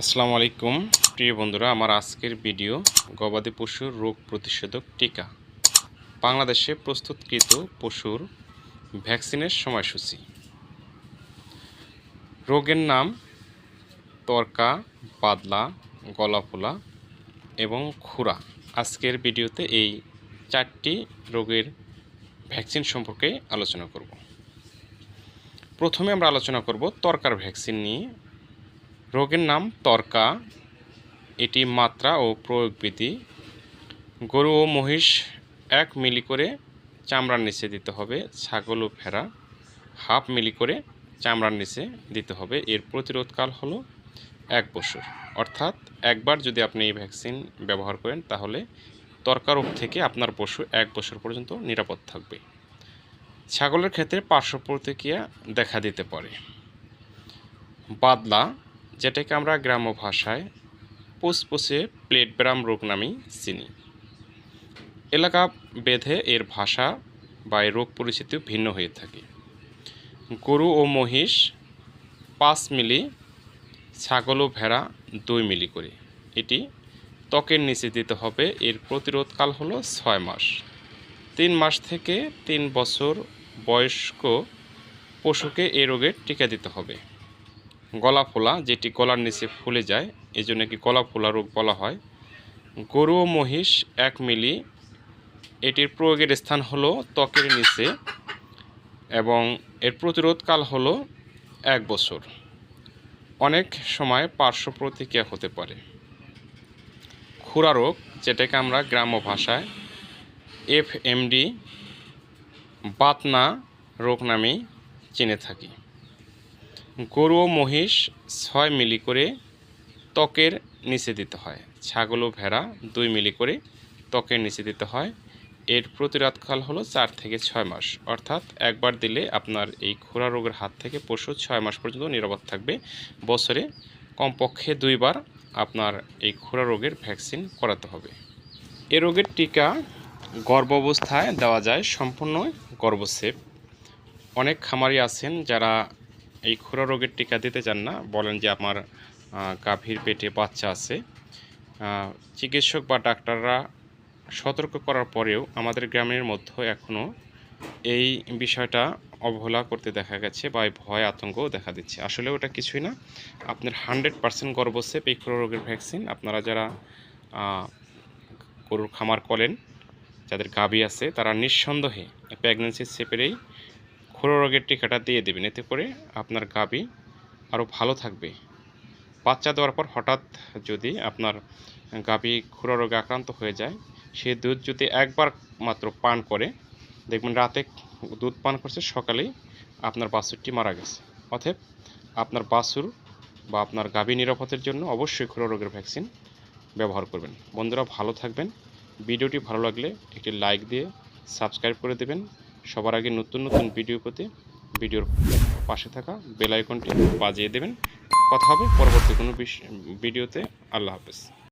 আসসালামু আলাইকুম। প্রিয় বন্ধুরা, আমার আজকের ভিডিও গবাদি পশুর রোগ প্রতিষেধক টিকা। বাংলাদেশে প্রস্তুতকৃত পশুর ভ্যাকসিনের সময়সূচি। রোগের নাম তরকা পাতলা গলাফোলা এবং খুরা। আজকের ভিডিওতে এই চারটি রোগের ভ্যাকসিন সম্পর্কে আলোচনা করব। প্রথমে আমরা আলোচনা করব তরকার ভ্যাকসিন নিয়ে। রোগের নাম তর্কা। এটি মাত্রা ও প্রয়োগবিধি গরু ও মহিষ এক মিলি করে চামড়ার নিচে দিতে হবে। ছাগল ও ভেড়া হাফ মিলি করে চামড়ার নিচে দিতে হবে। এর প্রতিরোধকাল হলো এক বছর। অর্থাৎ একবার যদি আপনি এই ভ্যাকসিন ব্যবহার করেন, তাহলে তর্কা রোগ থেকে আপনার পশু এক বছর পর্যন্ত নিরাপদ থাকবে। ছাগলের ক্ষেত্রে পার্শ্ব প্রতিক্রিয়া দেখা দিতে পারে। বাদলা যেটাকে আমরা গ্রাম্য ভাষায় পুসপুসে প্লেট ব্রাম রোগ নামেই চিনি। এলাকা বেঁধে এর ভাষা বা এর রোগ পরিচিতি ভিন্ন হয়ে থাকে। গরু ও মহিষ পাঁচ মিলি, ছাগল ও ভেড়া দুই মিলি করে। এটি ত্বকের নিচে দিতে হবে, এর প্রতিরোধকাল হলো ছয় মাস। তিন মাস থেকে তিন বছর বয়স্ক পশুকে এই রোগের টিকা দিতে হবে। গলা ফোলা, যেটি গলার নিচে ফুলে যায় এই জন্য কি গলা ফোলা রোগ বলা হয়। গরু ও মহিষ এক মিলি, এটির প্রয়োগের স্থান হলো ত্বকের নিচে এবং এর প্রতিরোধকাল হলো এক বছর। অনেক সময় পার্শ্ব প্রতিক্রিয়া হতে পারে। খুরা রোগ, যেটাকে আমরা গ্রাম্য ভাষায় এফ এমডি বাতনা রোগ নামেই চিনে থাকি। গরু ও মহিষ ছয় মিলি করে ত্বকের নিচে দিতে হয়। ছাগল ও ভেড়া দুই মিলি করে ত্বকের নিচে দিতে হয়। এর প্রতিরোধকাল হলো চার থেকে ছয় মাস। অর্থাৎ একবার দিলে আপনার এই খোরা রোগের হাত থেকে পশু ছয় মাস পর্যন্ত নিরাপদ থাকবে। বছরে কমপক্ষে দুইবার আপনার এই খোরা রোগের ভ্যাকসিন করাতে হবে। এ রোগের টিকা গর্ভ অবস্থায় দেওয়া যায় সম্পূর্ণ গর্ভসেপ। অনেক খামারি আছেন যারা এই খুরা রোগের টিকা দিতে চান না, বলেন যে আমার গাভীর পেটে বাচ্চা আছে। চিকিৎসক বা ডাক্তাররা সতর্ক করার পরেও আমাদের গ্রামের মধ্যে এখনও এই বিষয়টা অবহেলা করতে দেখা গেছে বা ভয় আতঙ্কও দেখা দিচ্ছে। আসলে ওটা কিছুই না। আপনার হান্ড্রেড পার্সেন্ট গর্বসেপ এই খুরা রোগের ভ্যাকসিন। আপনারা যারা গরুর খামার করেন, যাদের গাভী আছে, তারা নিঃসন্দেহে প্রেগনেন্সি সেপেরেই খুঁড়ো রোগের টিকাটা দিয়ে দেবেন। এতে করে আপনার গাবি আরও ভালো থাকবে। বাচ্চা দেওয়ার পর হঠাৎ যদি আপনার গাবি খুঁড়ো রোগে আক্রান্ত হয়ে যায়, সে দুধ যদি একবার মাত্র পান করে, দেখবেন রাতে দুধ পান করছে, সকালেই আপনার বাছুরটি মারা গেছে। অতএব আপনার বাছুর বা আপনার গাভী নিরাপদের জন্য অবশ্যই খুঁড়ো রোগের ভ্যাকসিন ব্যবহার করবেন। বন্ধুরা, ভালো থাকবেন। ভিডিওটি ভালো লাগলে একটি লাইক দিয়ে সাবস্ক্রাইব করে দেবেন। সবার আগে নতুন নতুন ভিডিও প্রতি ভিডিওর পাশে থাকা বেল আইকনটি বাজিয়ে দেবেন। কথা হবে পরবর্তী কোনো ভিডিওতে। আল্লাহ হাফেজ।